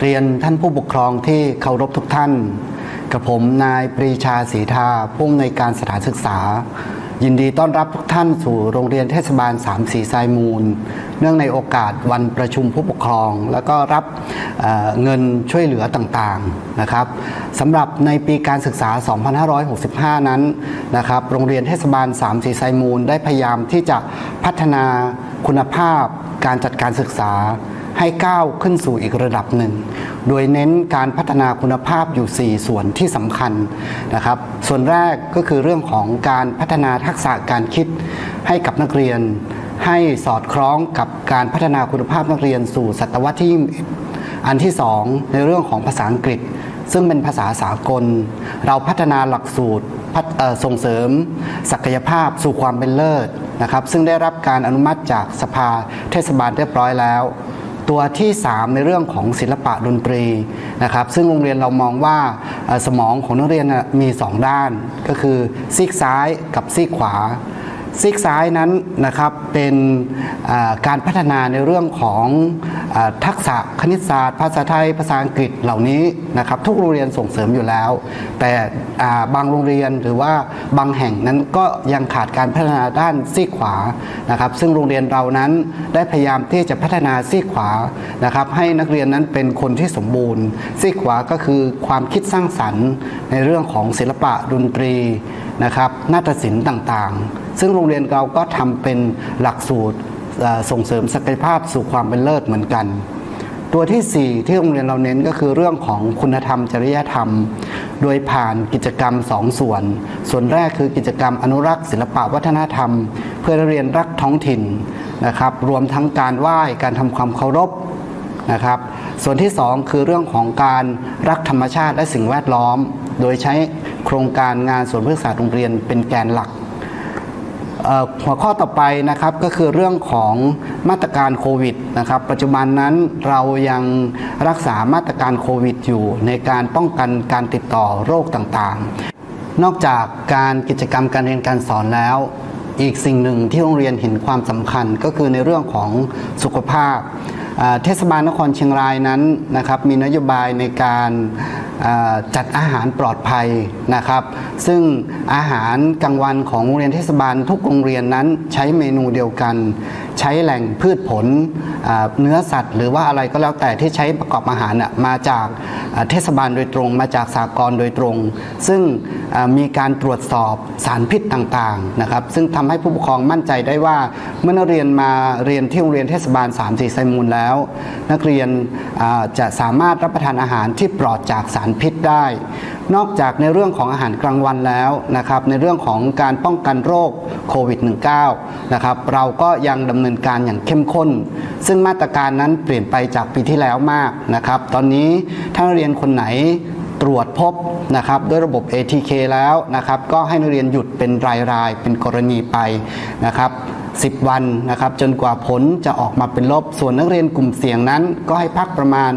เรียนท่านผู้ปกครองที่เคารพทุกท่าน กับผมนายปรีชาศรีทาผู้อำนวยการสถานศึกษา ยินดีต้อนรับทุกท่านสู่โรงเรียนเทศบาลสามสีทรายมูล เนื่องในโอกาสวันประชุมผู้ปกครอง แล้วก็รับเเงินช่วยเหลือต่างๆนะครับสำหรับในปีการศึกษา 2565 นั้นนะครับโรงเรียนเทศบาลสามสีทรายมูล ได้พยายามที่จะพัฒนาคุณภาพการจัดการศึกษา ให้ก้าวขึ้นสู่อีกระดับหนึ่ง โดยเน้นการพัฒนาคุณภาพอยู่ 4 ส่วนที่สำคัญนะครับ ส่วนแรกก็คือเรื่องของการพัฒนาทักษะการคิดให้กับนักเรียน ให้สอดคล้องกับการพัฒนาคุณภาพนักเรียนสู่ศตวรรษที่อันที่ 2 ในเรื่องของภาษาอังกฤษ ซึ่งเป็นภาษาสากล เราพัฒนาหลักสูตรส่งเสริม ศักยภาพสู่ความเป็นเลิศนะครับซึ่งได้รับการอนุมัติจากสภาเทศบาลเรียบร้อยแล้ว ตัวที่ 3 ในเรื่องของศิลปะดนตรีนะครับซึ่งโรงเรียนเรามองว่าสมองของนักเรียนมี 2 ด้าน ก็คือซีกซ้ายกับซีกขวา ซีกซ้ายนั้นนะครับเป็นการพัฒนาในเรื่องของอทักษะคณิตศาสตร์ ภาษาไทย ภาษาอังกฤษเหล่านี้นะครับทุกโรงเรียนส่งเสริมอยู่แล้ว แต่บางโรงเรียนหรือว่าบางแห่งนั้นก็ยังขาดการพัฒนาด้านซีกขวานะครับ ซึ่งโรงเรียนเรานั้นได้พยายามที่จะพัฒนาซีกขวานะครับ ให้นักเรียนนั้นเป็นคนที่สมบูรณ์ซีกขวาก็คือความคิดสร้างสรรค์ในเรื่องของศิลปะดนตรีนะครับนาฏศิลป์ต่างๆ ซึ่งโรงเรียนเราก็ทำเป็นหลักสูตรส่งเสริมศักยภาพสู่ความเป็นเลิศเหมือนกัน ตัวที่ 4 ที่โรงเรียนเราเน้นก็คือเรื่องของคุณธรรมจริยธรรม โดยผ่านกิจกรรม2ส่วน ส่วนแรกคือกิจกรรมอนุรักษ์ศิลปะวัฒนธรรม เพื่อเรียนรักท้องถิ่นนะครับ รวมทั้งการไหว้การทำความเคารพนะครับส่วนที่ 2 คือเรื่องของการรักธรรมชาติและสิ่งแวดล้อม โดยใช้โครงการงานสวนพฤกษศาสตร์โรงเรียนเป็นแกนหลัก หัวข้อต่อไปนะครับก็คือเรื่องของมาตรการโควิดนะครับปัจจุบันนั้นเรายังรักษามาตรการโควิดอยู่ ในการป้องกันการติดต่อโรคต่างๆ นอกจากการกิจกรรมการเรียนการสอนแล้ว อีกสิ่งหนึ่งที่โรงเรียนเห็นความสำคัญก็คือในเรื่องของสุขภาพ เทศบาลนครเชียงรายนั้นนะครับมีนโยบายในการจัดอาหารปลอดภัยนะครับ ซึ่งอาหารกลางวันของโรงเรียนเทศบาลทุกโรงเรียนนั้นใช้เมนูเดียวกัน ใช้แหล่งพืชผลเนื้อสัตว์ หรือว่าอะไรก็แล้วแต่ที่ใช้ประกอบอาหารมาจากเทศบาลโดยตรง มาจากสากลโดยตรง ซึ่งมีการตรวจสอบสารพิษต่างๆนะครับซึ่งทำให้ผู้ปกครองมั่นใจได้ว่าเมื่อนักเรียนมาเรียนที่โรงเรียนเทศบาล3 4ไซมูลแล้ว นักเรียนจะสามารถรับประทานอาหารที่ปลอดจากสารพิษได้ นอกจากในเรื่องของอาหารกลางวันแล้วนะครับในเรื่องของการป้องกันโรคโควิด -19 นะครับเราก็ยังดำเนินการอย่างเข้มข้น ซึ่งมาตรการนั้นเปลี่ยนไปจากปีที่แล้วมากนะครับตอนนี้ถ้านเรียนคนไหนตรวจพบนะครับด้วยระบบ ATK แล้วนะครับก็ให้นักเรียนหยุดเป็นรายๆ เป็นกรณีไปนะครับ 10 วันนะครับจนกว่าผลจะออกมาเป็นลบ ส่วนนักเรียนกลุ่มเสี่ยงนั้น ก็ให้พักประมาณ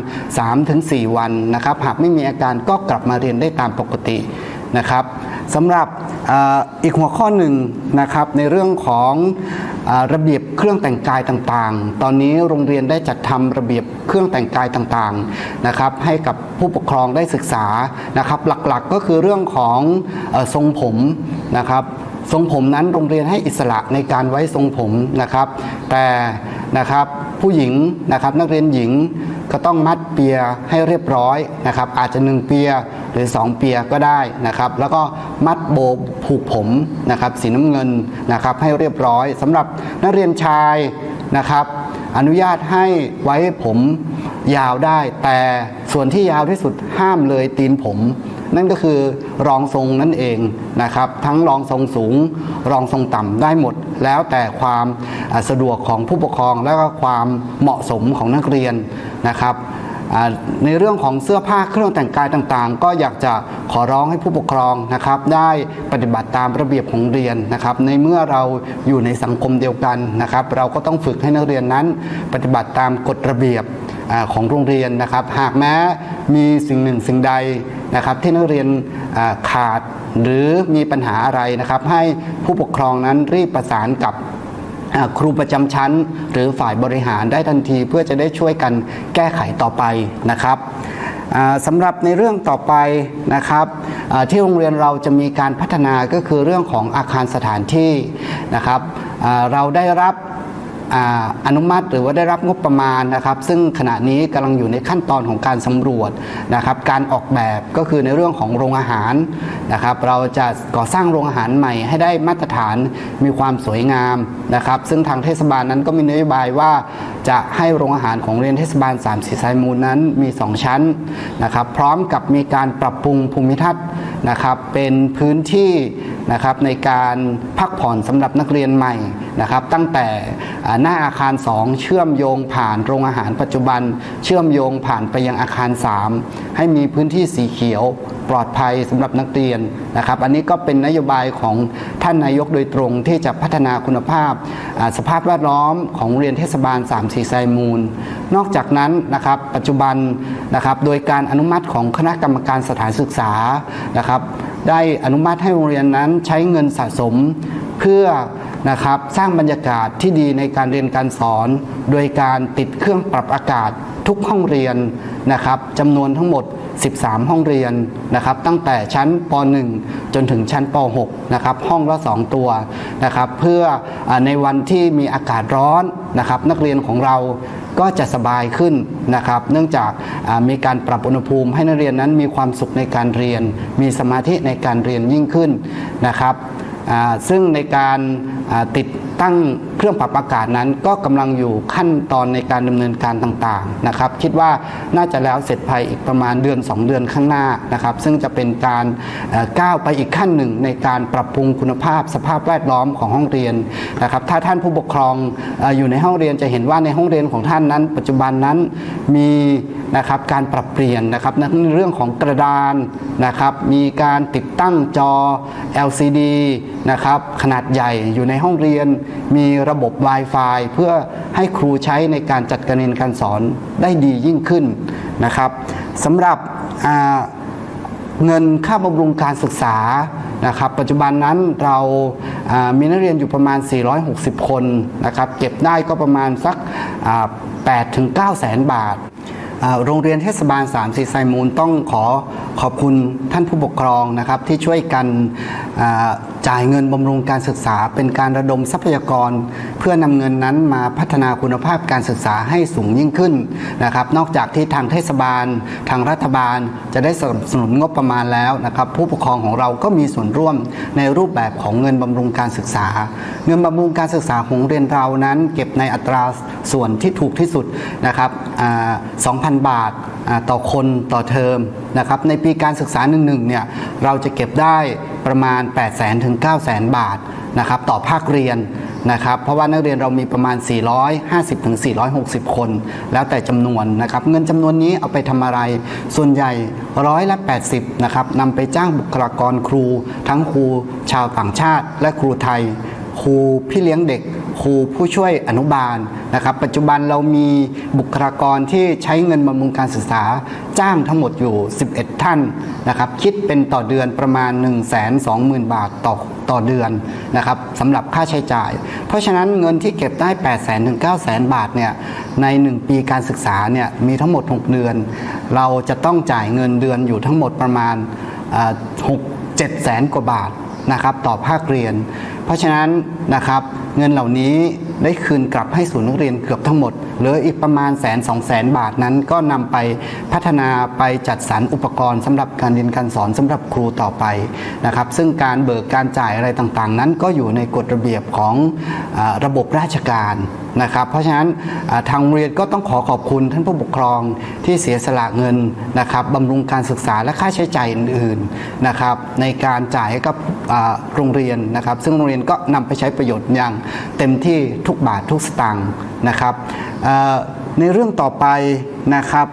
3-4 วันนะครับหากไม่มีอาการก็กลับมาเรียนได้ตามปกตินะครับสำหรับออีกหัวข้อหนึ่งนะครับในเรื่องของอระเบียบเครื่องแต่งกายต่างๆ ตอนนี้โรงเรียนได้จัดทำระเบียบเครื่องแต่งกายต่างๆนะครับให้กับผู้ปกครองได้ศึกษานะครับหลักๆก็คือเรื่องของอทรงผมนะครับ ทรงผมนั้นโรงเรียนให้อิสระในการไว้ทรงผมนะครับ แต่นะครับผู้หญิงนะครับนักเรียนหญิงก็ต้องมัดเปียให้เรียบร้อยนะครับ อาจจะ 1 เปียหรือ 2 เปียก็ได้นะครับ แล้วก็มัดโบผูกผมนะครับสีน้ำเงินนะครับให้เรียบร้อยสำหรับนักเรียนชายนะครับ อนุญาตให้ไว้ผมยาวได้ แต่ส่วนที่ยาวที่สุดห้ามเลยตีนผม นั่นก็คือรองทรงนั่นเองนะครับ ทั้งรองทรงสูง รองทรงต่ำได้หมด แล้วแต่ความสะดวกของผู้ปกครองและก็ความเหมาะสมของนักเรียนนะครับในเรื่องของเสื้อผ้าเครื่องแต่งกายต่างๆ ก็อยากจะขอร้องให้ผู้ปกครองนะครับ ได้ปฏิบัติตามระเบียบของเรียนนะครับ ในเมื่อเราอยู่ในสังคมเดียวกันนะครับ เราก็ต้องฝึกให้นักเรียนนั้น ปฏิบัติตามกฎระเบียบ ของโรงเรียนนะครับ หากแม้มีสิ่งหนึ่งสิ่งใดนะครับ ที่นักเรียนขาดหรือมีปัญหาอะไรนะครับ ให้ผู้ปกครองนั้นรีบประสานกับครูประจำชั้น หรือฝ่ายบริหารได้ทันทีเพื่อจะได้ช่วยกันแก้ไขต่อไปนะครับสำหรับในเรื่องต่อไปนะครับที่โรงเรียนเราจะมีการพัฒนาก็คือเรื่องของอาคารสถานที่นะครับเราได้รับ อนุมัติหรือว่าได้รับงบประมาณนะครับ ซึ่งขณะนี้กำลังอยู่ในขั้นตอนของการสำรวจนะครับ การออกแบบก็คือในเรื่องของโรงอาหารนะครับ เราจะก่อสร้างโรงอาหารใหม่ให้ได้มาตรฐานมีความสวยงามนะครับ ซึ่งทางเทศบาลนั้นก็มีนโยบายว่าจะให้โรงอาหารของเรียนเทศบาล3สีสายมูลนั้นมี 2 ชั้นนะครับ พร้อมกับมีการปรับปรุงภูมิทัศน์นะครับ เป็นพื้นที่ นะครับในการพักผ่อนสำหรับนักเรียนใหม่นะครับตั้งแต่หน้าอาคาร 2 เชื่อมโยงผ่านโรงอาหารปัจจุบัน เชื่อมโยงผ่านไปยังอาคาร 3 ให้มีพื้นที่สีเขียวปลอดภัยสำหรับนักเรียนนะครับ อันนี้ก็เป็นนโยบายของท่านนายกโดยตรงที่จะพัฒนาคุณภาพสภาพแวดล้อมของเรียนเทศบาล3สีไซมูล นอกจากนั้นนะครับปัจจุบันนะครับโดยการอนุมัติของคณะกรรมการสถานศึกษานะครับได้อนุมัติให้โรงเรียนนั้นใช้เงินสะสมเพื่อ นะครับ สร้างบรรยากาศที่ดีในการเรียนการสอน โดยการติดเครื่องปรับอากาศทุกห้องเรียนนะครับจำนวนทั้งหมด 13 ห้องเรียนนะครับ ตั้งแต่ชั้นป .1 จนถึงชั้นป .6 นะครับ ห้องละ 2 ตัวนะครับ เพื่อในวันที่มีอากาศร้อนนะครับ นักเรียนของเราก็จะสบายขึ้นนะครับ เนื่องจากมีการปรับอุณหภูมิให้นักเรียนนั้นมีความสุขในการเรียน มีสมาธิในการเรียนยิ่งขึ้นนะครับซึ่งในการ อ่า ตั้งเครื่องปรับอากาศนั้น ก็กำลังอยู่ขั้นตอนในการดำเนินการต่างๆนะครับ คิดว่าน่าจะแล้วเสร็จภายอีกประมาณเดือน 2 เดือนข้างหน้านะครับ ซึ่งจะเป็นการก้าวไปอีกขั้นหนึ่งในการปรับปรุงคุณภาพสภาพแวดล้อมของห้องเรียนนะครับ ถ้าท่านผู้ปกครองออยู่ในห้องเรียนจะเห็นว่าในห้องเรียนของท่านนั้น ปัจจุบันนั้นมีนะครับการปรับเปลี่ยนนะครับในเรื่องของกระดานนะครับมีการติดตั้งจอ LCD นะครับขนาดใหญ่อยู่ในห้องเรียนมีระบบ Wi-Fi เพื่อให้ครูใช้ในการจัดการเรียนการสอนได้ดียิ่งขึ้นนะครับสำหรับเงินค่าบำรุงการศึกษานะครับปัจจุบันนั้นเรามีนักเรียนอยู่ประมาณ 460 คนนะครับเก็บได้ก็ประมาณสัก8ถึง9แสนบาทโรงเรียนเทศบาล3สีไซมูลต้องขอขอบคุณท่านผู้ปกครองนะครับที่ช่วยกัน จ่ายเงินบำรุงการศึกษาเป็นการระดมทรัพยากร เพื่อนำเงินนั้นมาพัฒนาคุณภาพการศึกษาให้สูงยิ่งขึ้นนะครับ นอกจากที่ทางเทศบาล ทางรัฐบาลจะได้สนับสนุนงบประมาณแล้วนะครับ ผู้ปกครองของเราก็มีส่วนร่วมในรูปแบบของเงินบำรุงการศึกษา เงินบำรุงการศึกษาของเรียนเรานั้น เก็บในอัตราส่วนที่ถูกที่สุดนะครับ2,000 บาทต่อคนต่อเทอมนะครับ ในปีการศึกษาหนึ่งๆเนี่ยเราจะเก็บได้ประมาณ 8 0 0 0 0 0 ถึง 9 0 0 0 0บาท นะครับต่อภาคเรียนนะครับเพราะว่านักเรียนเรามีประมาณ 450-460 คน แล้วแต่จำนวนนะครับเงินจำนวนนี้เอาไปทำอะไร ส่วนใหญ่ร้อยละ 80นะครับนำไปจ้างบุคลากรครู ทั้งครูชาวต่างชาติ และครูไทย ครูพี่เลี้ยงเด็ก ครูผู้ช่วยอนุบาลนะครับ ปัจจุบันเรามีบุคลากรที่ใช้เงินบำรุงการศึกษาจ้างทั้งหมดอยู่ 11 ท่านนะครับ คิดเป็นต่อเดือนประมาณ 1 2 0 0 0 0 บาทต่อต่อเดือนนะครับสำหรับค่าใช้จ่าย เพราะฉะนั้นเงินที่เก็บได้ 8 0 0 0 0ถึง9 0 0 0 0 บาทเนี่ยใน 1 ปีการศึกษาเนี่ยมีทั้งหมด 6 เดือน เราจะต้องจ่ายเงินเดือนอยู่ทั้งหมดประมาณ6 7แสนกว่าบาทนะครับต่อภาคเรียน เพราะฉะนั้นนะครับ เงินเหล่านี้ ได้คืนกลับให้ศูนย์นักเรียนเกือบทั้งหมดเหลืออีกประมาณแสนสองแสนบาทนั้น ก็นำไปพัฒนาไปจัดสรรอุปกรณ์สำหรับการเรียนการสอนสำหรับครูต่อไปนะครับ ซึ่งการเบิกการจ่ายอะไรต่างๆ นั้นก็อยู่ในกฎระเบียบของอระบบราชการนะครับ เพราะฉะนั้นทางเรียนก็ต้องขอขอบคุณท่านผู้ปกครองที่เสียสละเงินนะครับบำรุงการศึกษาและค่าใช้จ่ายอื่นๆนะครับ ในการจ่ายให้กับโรงเรียนนะครับ ซึ่งโรงเรียนก็นำไปใช้ประโยชน์อย่างเต็มที่ทุกุกบาททุกสตางค์นะครับในเรื่องต่อไปนะครับ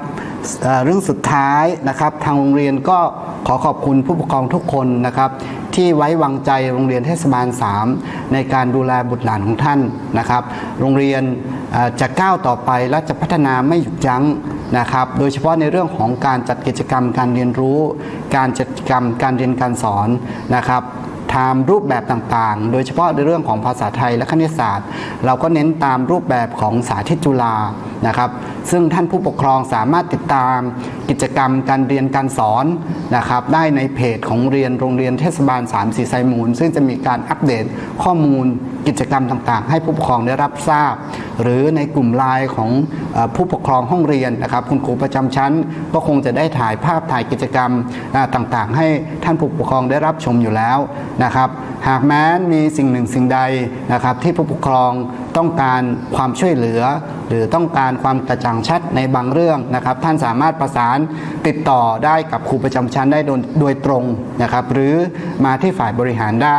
เเรื่องสุดท้ายนะครับ ทางโรงเรียนก็ขอขอบคุณผู้ปกครองทุกคนนะครับ ที่ไว้วางใจโรงเรียนเทศบาล 3 ในการดูแลบุตรหลานของท่านนะครับ โรงเรียนจะก้าวต่อไปและจะพัฒนาไม่หยุดยั้งนะครับ โดยเฉพาะในเรื่องของการจัดกิจกรรมการเรียนรู้ การจัดกิจกรรมการเรียนการสอนนะครับ ตามรูปแบบต่างๆ โดยเฉพาะในเรื่องของภาษาไทยและคณิตศาสตร์ เราก็เน้นตามรูปแบบของสาธิตจุฬา นะครับซึ่งท่านผู้ปกครองสามารถติดตามกิจกรรมการเรียนการสอนนะครับได้ในเพจของเรียนโรงเรียนเทศบาล3สีไซมูล ซึ่งจะมีการอัปเดตข้อมูลกิจกรรมต่างๆ ให้ผู้ปกครองได้รับทราบ หรือในกลุ่มไลน์ของอผู้ปกครองห้องเรียนนะครับคุณครูประจำชั้น ก็คงจะได้ถ่ายภาพถ่ายกิจกรรมต่างๆ ให้ท่านผู้ปกครองได้รับชมอยู่แล้วนะครับหากแม้นมีสิ่งหนึ่งสิ่งใดนะครับที่ผู้ปกครอง ต้องการความช่วยเหลือ หรือต้องการความกระจ่างชัดในบางเรื่องนะครับ ท่านสามารถประสานติดต่อได้กับครูประจำชั้นได้โดยโดยตรงนะครับ หรือมาที่ฝ่ายบริหารได้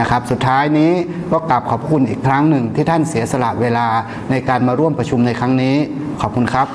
นะครับสุดท้ายนี้ก็กราบขอบคุณอีกครั้งหนึ่งที่ท่านเสียสละเวลาในการมาร่วมประชุมในครั้งนี้ ขอบคุณครับ